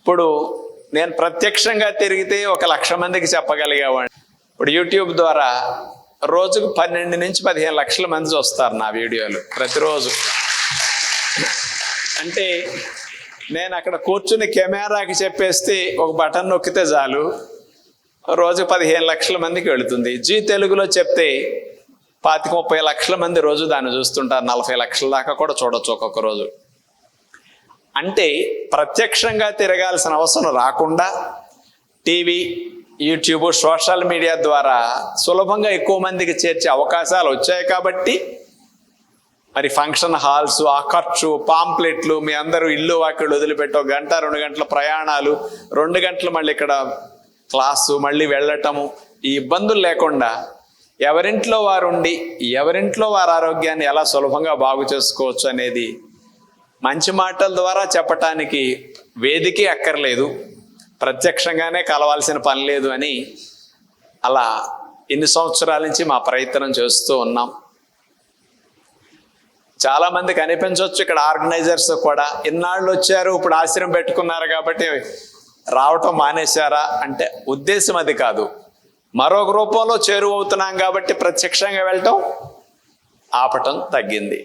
ఇప్పుడు నేను ప్రత్యక్షంగా తిరిగితే ఒక లక్ష మందికి చెప్పగలిగేవాడిని. ఇప్పుడు యూట్యూబ్ ద్వారా రోజుకు పన్నెండు నుంచి పదిహేను లక్షల మంది చూస్తారు నా వీడియోలు ప్రతిరోజు. అంటే నేను అక్కడ కూర్చుని కెమెరాకి చెప్పేస్తే ఒక బటన్ నొక్కితే చాలు. రోజు పదిహేను లక్షల మందికి వెళుతుంది. జీ తెలుగులో చెప్తే పాతిక ముప్పై లక్షల మంది రోజు దాన్ని చూస్తుంటారు. నలభై లక్షల దాకా కూడా చూడొచ్చు ఒక్కొక్క రోజు. అంటే ప్రత్యక్షంగా తిరగాల్సిన అవసరం రాకుండా టీవీ యూట్యూబ్ సోషల్ మీడియా ద్వారా సులభంగా ఎక్కువ మందికి చేర్చే అవకాశాలు వచ్చాయి కాబట్టి మరి ఫంక్షన్ హాల్స్ ఆ ఖర్చు పాంప్లెట్లు మీ అందరూ ఇల్లు వాకిళ్ళు వదిలిపెట్టో గంట రెండు గంటల ప్రయాణాలు రెండు గంటలు మళ్ళీ ఇక్కడ క్లాసు మళ్ళీ వెళ్ళటము ఈ ఇబ్బందులు లేకుండా ఎవరింట్లో వారు ఉండి ఎవరింట్లో వారి ఆరోగ్యాన్ని ఎలా సులభంగా బాగు చేసుకోవచ్చు అనేది మంచి మాటల ద్వారా చెప్పటానికి వేదికే అక్కర్లేదు. ప్రత్యక్షంగానే కలవాల్సిన పని లేదు అని అలా ఇన్ని సంవత్సరాల నుంచి మా ప్రయత్నం చేస్తూ ఉన్నాం. చాలామంది కనిపించవచ్చు ఇక్కడ ఆర్గనైజర్స్ కూడా. ఇన్నాళ్ళు వచ్చారు ఇప్పుడు ఆశ్రయం పెట్టుకున్నారు కాబట్టి రావటం మానేశారా అంటే ఉద్దేశం అది కాదు. మరొక రూపంలో చేరువవుతున్నాం కాబట్టి ప్రత్యక్షంగా వెళ్ళటం ఆపటం తగ్గింది.